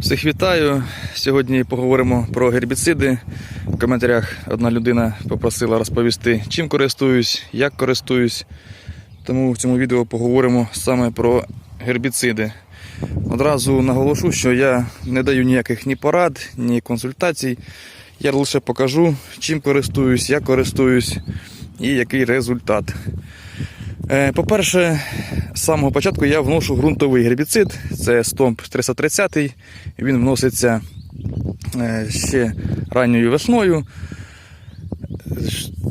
Всіх вітаю. Сьогодні поговоримо про гербіциди. В коментарях одна людина попросила розповісти, чим користуюсь, як користуюсь. Тому в цьому відео поговоримо саме про гербіциди. Одразу наголошу, що я не даю ніяких ні порад, ні консультацій. Я лише покажу, чим користуюсь, як користуюсь і який результат. Е, По-перше, самого початку я вношу ґрунтовий гербіцид, це стомп 330. Він вноситься е, ще ранньою весною,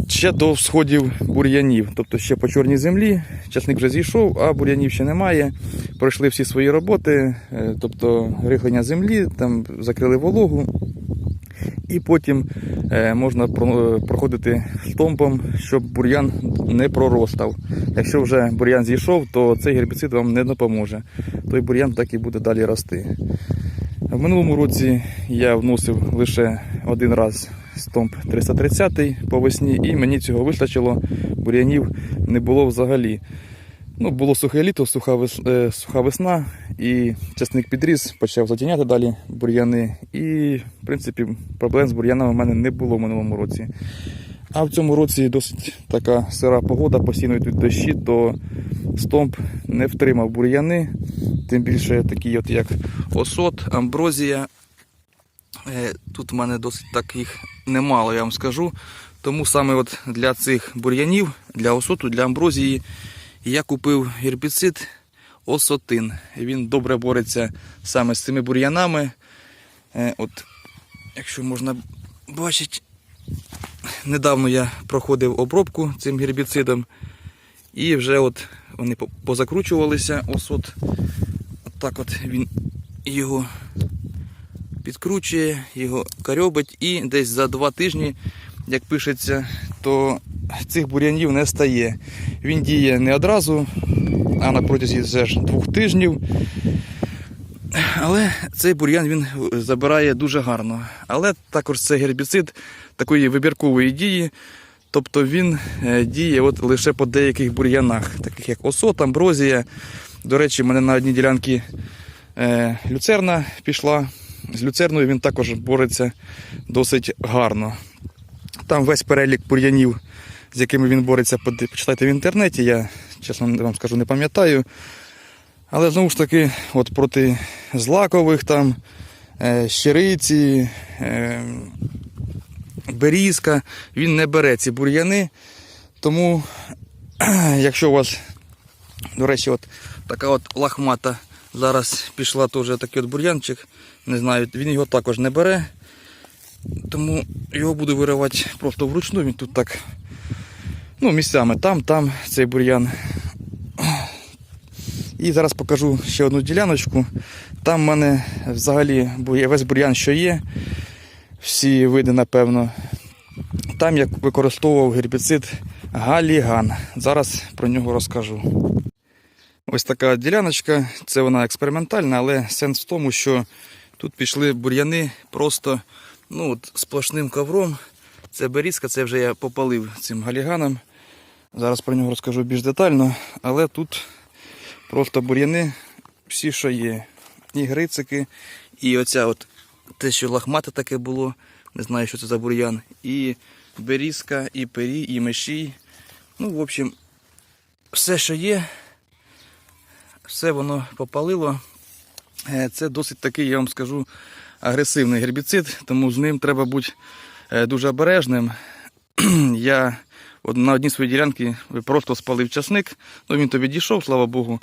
ще до всходів бур'янів. Тобто ще по чорній землі, часник вже зійшов, а бур'янів ще немає. Пройшли всі свої роботи, е, тобто рихлення землі, там закрили вологу. І потім е, можна е, проходити стомпом, щоб бур'ян не проростав. Якщо вже бур'ян зійшов, то цей гербіцид вам не допоможе. Той бур'ян так і буде далі рости. В минулому році я вносив лише один раз стомп 330 по весні, і мені цього вистачило, бур'янів не було взагалі. Ну, було сухе літо, суха, вес... е, суха весна, і часник підріс, почав затіняти далі бур'яни. І, в принципі, проблем з бур'янами в мене не було в минулому році. А в цьому році досить така сира погода, постійно йдуть дощі, то стомп не втримав бур'яни, тим більше такі, от як осот, амброзія. Е, Тут в мене досить таких немало, я вам скажу. Тому саме от для цих бур'янів, для осоту, для амброзії, я купив гербіцид осотин. Він добре бореться саме з цими бур'янами. Е, От, якщо можна бачити, недавно я проходив обробку цим гербіцидом. І вже от вони позакручувалися. Осот. От так от він його підкручує, його карьобить і десь за два тижні, як пишеться, то цих бур'янів не стає. Він діє не одразу, а на протязі вже ж двох тижнів. Але цей бур'ян він забирає дуже гарно. Але також це гербіцид такої вибіркової дії. Тобто він е, діє от лише по деяких бур'янах, таких як осот, амброзія. До речі, в мене на одній ділянці е, люцерна пішла. З люцерною він також бореться досить гарно. Там весь перелік бур'янів, з якими він бореться, почитайте в інтернеті. Я, чесно вам скажу, не пам'ятаю. Але знову ж таки, от проти злакових там, е, щириці, е, берізка, він не бере ці бур'яни. Тому, якщо у вас, до речі, от така от лахмата зараз пішла теж такий от бур'янчик, не знаю, він його також не бере. Тому його буду виривати просто вручну. Він тут так, ну, місцями там, там цей бур'ян. І зараз покажу ще одну діляночку. Там в мене взагалі весь бур'ян, що є. Всі види, напевно. Там я використовував гербіцид Галіган. Зараз про нього розкажу. Ось така діляночка, це вона експериментальна, але сенс в тому, що тут пішли бур'яни просто ну, от, сплошним ковром. Це берізка, це вже я попалив цим галіганом. Зараз про нього розкажу більш детально, але тут просто бур'яни всі, що є. І грицики, і оця от те, що лахмате таке було, не знаю, що це за бур'ян, і берізка, і пері, і меші. Ну, в общем, все, що є, все воно попалило. Е, Це досить такий, я вам скажу, агресивний гербіцид, тому з ним треба бути е, дуже обережним. Я на одній своїй ділянці просто спалив часник. Ну він то відійшов, слава Богу,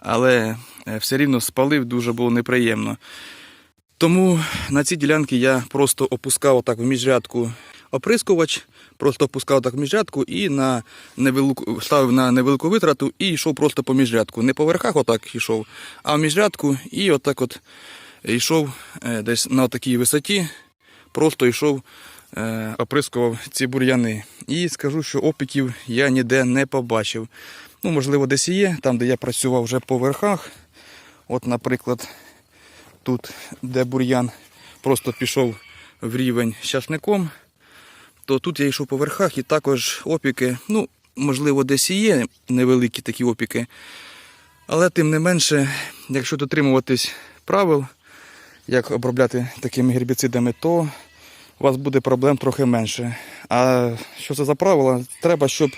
але е, все рівно спалив, дуже було неприємно. Тому на цій ділянці я просто опускав отак в міжрядку оприскувач, просто опускав так в міжрядку і на невелику, ставив на невелику витрату і йшов просто по міжрядку. Не по верхах отак йшов, а в міжрядку і отак от йшов е, десь на такій висоті, просто йшов, оприскував ці бур'яни. І скажу, що опіків я ніде не побачив. Ну, можливо, десь є, там, де я працював вже по верхах. От, наприклад, тут, де бур'ян просто пішов в рівень з часником, то тут я йшов по верхах і також опіки, ну, можливо, десь є невеликі такі опіки. Але тим не менше, якщо дотримуватись правил, як обробляти такими гербіцидами, то у вас буде проблем трохи менше. А що це за правило? Треба, щоб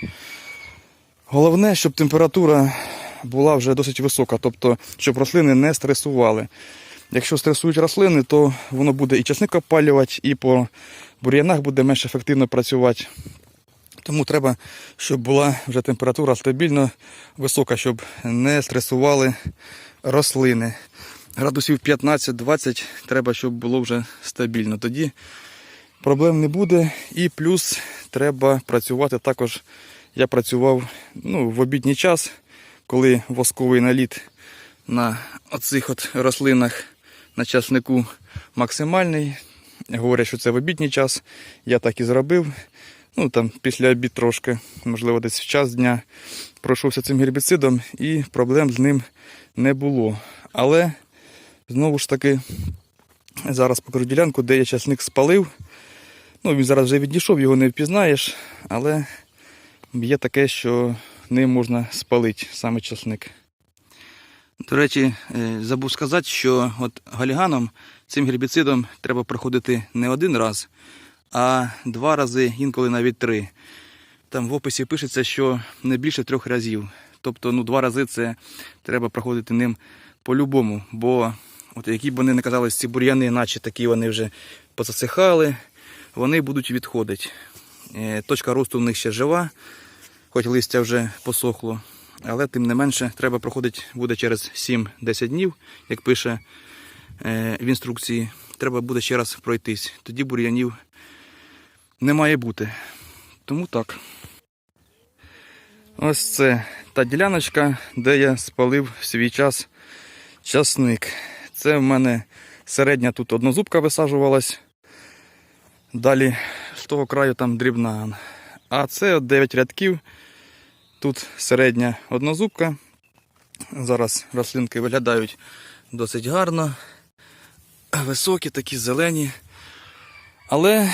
головне, щоб температура була вже досить висока, тобто, щоб рослини не стресували. Якщо стресують рослини, то воно буде і часник опалювати, і по бур'янах буде менш ефективно працювати. Тому треба, щоб була вже температура стабільно висока, щоб не стресували рослини. Градусів 15-20 треба, щоб було вже стабільно. Тоді проблем не буде. І плюс треба працювати також. Я працював ну, в обідній час, коли восковий наліт на оцих от рослинах на часнику максимальний. Говорять, що це в обідній час. Я так і зробив. Ну там після обід трошки, можливо, десь в час дня пройшовся цим гербіцидом і проблем з ним не було. Але знову ж таки, зараз покажу ділянку, де я часник спалив. Ну, він зараз вже відійшов, його не впізнаєш, але є таке, що ним можна спалити саме часник. До речі, е, забув сказати, що от галіганом цим гербіцидом треба проходити не один раз, а два рази, інколи навіть три. Там в описі пишеться, що не більше трьох разів. Тобто, ну, два рази це треба проходити ним по-любому. Бо, от які б вони не казались, ці бур'яни, наче такі вони вже позасихали, вони будуть відходити. Е, Точка росту в них ще жива, хоч листя вже посохло. Але тим не менше треба проходити буде через 7-10 днів, як пише е, в інструкції. Треба буде ще раз пройтись. Тоді бур'янів не має бути. Тому так. Ось це та діляночка, де я спалив в свій час часник. Це в мене середня тут однозубка висаджувалась. Далі з того краю там дрібна. А це 9 рядків. Тут середня однозубка. Зараз рослинки виглядають досить гарно. Високі, такі зелені. Але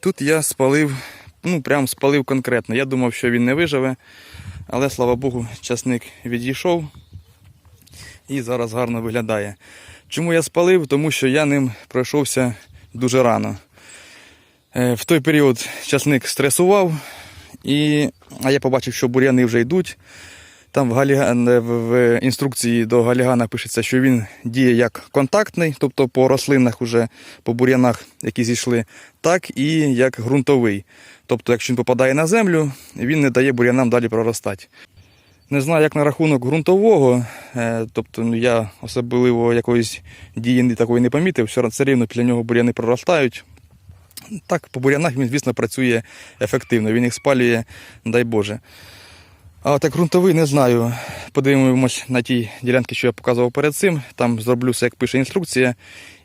тут я спалив, ну прям спалив конкретно. Я думав, що він не виживе. Але слава Богу, часник відійшов і зараз гарно виглядає. Чому я спалив? Тому що я ним пройшовся дуже рано. Е, В той період часник стресував, і, а я побачив, що бур'яни вже йдуть. Там в, галіган, в, в інструкції до галігана пишеться, що він діє як контактний, тобто по рослинах, уже, по бур'янах, які зійшли, так і як ґрунтовий. Тобто, якщо він попадає на землю, він не дає бур'янам далі проростати. Не знаю, як на рахунок ґрунтового, е, тобто ну, я особливо якоїсь дії такої не помітив, все рівно після нього бур'яни проростають. Так, по бур'янах він, звісно, працює ефективно, він їх спалює, дай Боже. А так ґрунтовий не знаю. Подивимось на ті ділянки, що я показував перед цим. Там зроблю все, як пише інструкція,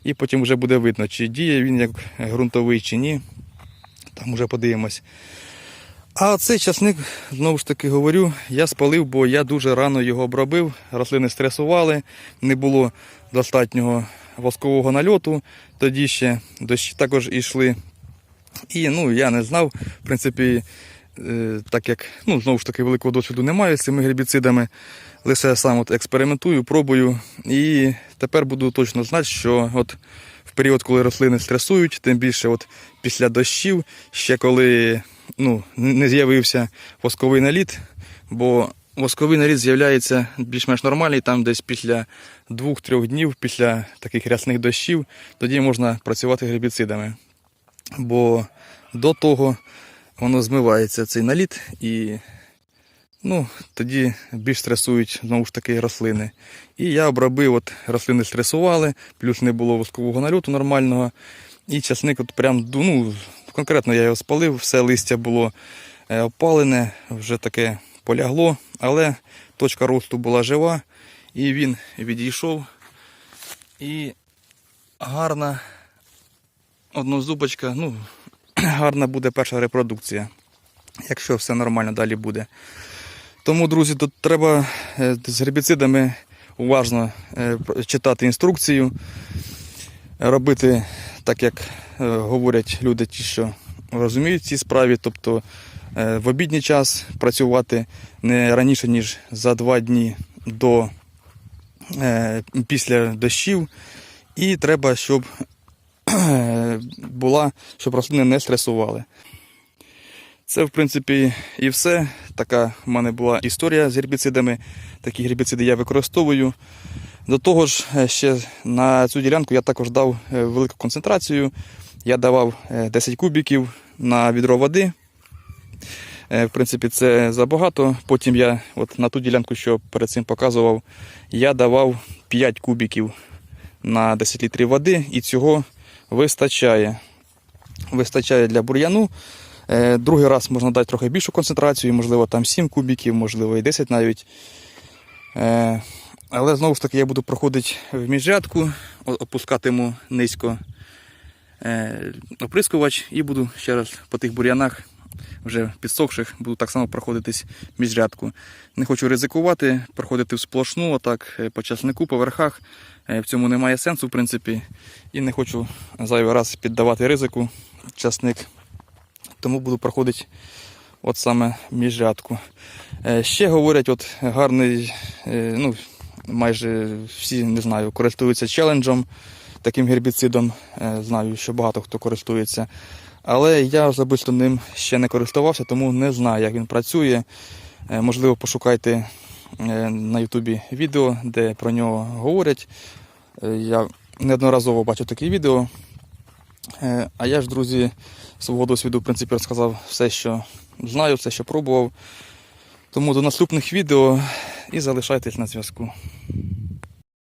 і потім вже буде видно, чи діє він як ґрунтовий, чи ні. Там вже подивимось. А цей часник, знову ж таки говорю, я спалив, бо я дуже рано його обробив. Рослини стресували, не було достатнього воскового нальоту. Тоді ще дощі також йшли. І ну, я не знав, в принципі, е, так як ну, знову ж таки великого досвіду немає з цими гербіцидами. Лише сам от експериментую, пробую. І тепер буду точно знати, що от в період, коли рослини стресують, тим більше от після дощів, ще коли ну, не з'явився восковий наліт, бо восковий наліт з'являється більш-менш нормальний, там десь після 2-3 днів, після таких рясних дощів, тоді можна працювати гербіцидами. Бо до того воно змивається цей наліт і ну, тоді більш стресують знову ж таки рослини. І я обробив, от рослини стресували, плюс не було воскового нальоту нормального. І часник от прям, ну, конкретно я його спалив, все листя було е, опалене, вже таке полягло, але точка росту була жива, і він відійшов. І гарна однозубочка, ну, гарна буде перша репродукція, якщо все нормально далі буде. Тому, друзі, тут треба е, з гербіцидами уважно е, читати інструкцію, робити так, як е, говорять люди, ті, що розуміють ці справі, тобто в обідній час працювати не раніше, ніж за два дні до, після дощів. І треба, щоб була, щоб рослини не стресували. Це, в принципі, і все. Така в мене була історія з гербіцидами. Такі гербіциди я використовую. До того ж, е, ще на цю ділянку я також дав е, велику концентрацію. Я давав е, 10 кубіків на відро води. Е, В принципі, це забагато. Потім я от на ту ділянку, що перед цим показував, я давав 5 кубіків на 10 літрів води, і цього вистачає. Вистачає для бур'яну. Е, Другий раз можна дати трохи більшу концентрацію, можливо, там 7 кубіків, можливо, і 10 навіть. Е, Але знову ж таки я буду проходити в міжрядку, опускатиму низько е, оприскувач і буду ще раз по тих бур'янах, вже підсохших, буду так само проходитись міжрядку. Не хочу ризикувати, проходити в сплошну, отак по часнику, по верхах. Е, В цьому немає сенсу, в принципі, і не хочу зайвий раз піддавати ризику часник. Тому буду проходити от саме міжрядку. Е, Ще говорять, от гарний, е, ну, майже всі не знаю, користуються челенджем, таким гербіцидом. Знаю, що багато хто користується. Але я особисто ним ще не користувався, тому не знаю, як він працює. Можливо, пошукайте на Ютубі відео, де про нього говорять. Е, Я неодноразово бачу такі відео. Е, А я ж, друзі, свого досвіду, в принципі, розказав все, що знаю, все, що пробував. Тому до наступних відео і залишайтесь на зв'язку.